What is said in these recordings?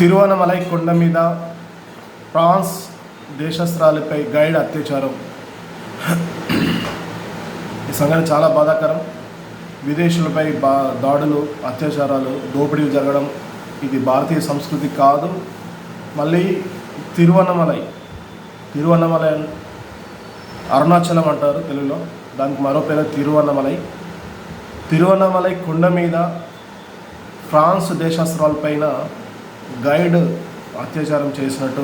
తిరువనమలై కొండ మీద France దేశస్త్రాలపై guide అత్యాచారం. ఈ సంఘటన చాలా బాధాకరం. విదేశీయులపై బా దాడులు అత్యాచారాలు దోపిడీలు జరగడం ఇది భారతీయ సంస్కృతి కాదు. మళ్ళీ తిరువన్నమలై తిరువన్నమలై అరుణాచలం అంటారు తెలుగులో. దానికి మరో పేరు తిరువన్నమలై తిరువన్నమలై కొండ మీద ఫ్రాన్స్ దేశాస్త్రాలపైన గైడ్ అత్యాచారం చేసినట్టు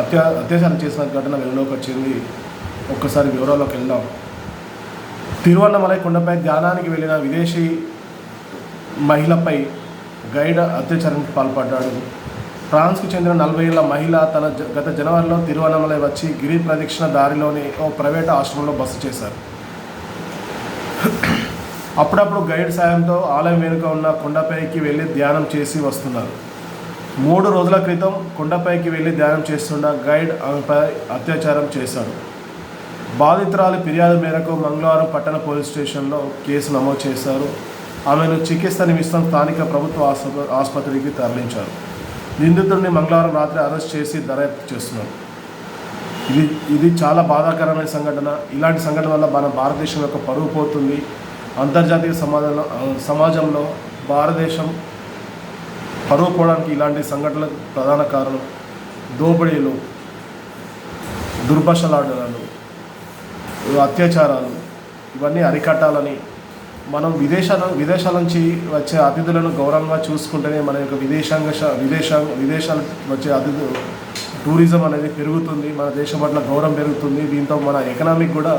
అత్యా అత్యాచారం చేసిన ఘటన వెలుగులోకి వచ్చింది. ఒక్కసారి వివరాల్లోకి వెళ్దాం. తిరువన్నమలై కొండపై ధ్యానానికి వెళ్ళిన విదేశీ మహిళపై గైడ్ అత్యాచారానికి పాల్పడ్డాడు. ఫ్రాన్స్కు చెందిన నలభై ఏళ్ళ మహిళ తన గత జనవరిలో తిరువన్నమలై వచ్చి గిరి ప్రదక్షిణ దారిలోని ఓ ప్రైవేట్ ఆశ్రమంలో బస చేశారు. అప్పుడప్పుడు గైడ్ సాయంతో ఆలయం వెనుక ఉన్న కొండపైకి వెళ్ళి ధ్యానం చేసి వస్తున్నారు. మూడు రోజుల క్రితం కొండపైకి వెళ్ళి ధ్యానం చేస్తున్న గైడ్ ఆమెపై అత్యాచారం చేశాడు. బాధితురాలి ఫిర్యాదు మేరకు మంగళవారం పట్టణ పోలీస్ స్టేషన్లో కేసు నమోదు చేశారు. ఆమెను చికిత్స నిమిత్తం స్థానిక ప్రభుత్వ ఆసుపత్రికి తరలించారు. నిందితుడిని మంగళవారం రాత్రి అరెస్ట్ చేసి దర్యాప్తు చేస్తున్నారు. ఇది ఇది చాలా బాధాకరమైన సంఘటన. ఇలాంటి సంఘటన వల్ల మన భారతదేశం యొక్క పరుగు పోతుంది. అంతర్జాతీయ సమాజంలో సమాజంలో భారతదేశం పరువు పోవడానికి ఇలాంటి సంఘటనలకు ప్రధాన కారణం దోపిడీలు దుర్భషలాడలు అత్యాచారాలు. ఇవన్నీ అరికట్టాలని మనం విదేశాల విదేశాల నుంచి వచ్చే అతిథులను గౌరవంగా చూసుకుంటేనే మన యొక్క విదేశాంగ శ- విదేశాంగ విదేశాల వచ్చే అతిథులు టూరిజం అనేది పెరుగుతుంది మన దేశం పట్ల గౌరవం పెరుగుతుంది దీంతో మన ఎకనామిక్ కూడా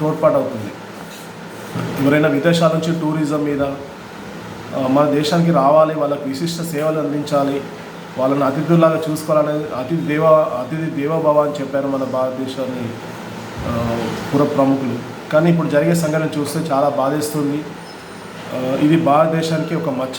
తోడ్పాటు అవుతుంది ఎవరైనా విదేశాల నుంచి టూరిజం మీద మన దేశానికి రావాలి వాళ్ళకి విశిష్ట సేవలు అందించాలి వాళ్ళని అతిథుల్లాగా చూసుకోవాలనేది అతిథి దేవ అతిథి దేవభావ అని చెప్పారు మన భారతదేశాన్ని పుర ప్రముఖులు. కానీ ఇప్పుడు జరిగే సంఘటన చూస్తే చాలా బాధేస్తుంది. ఇది భారతదేశానికి ఒక మచ్చ.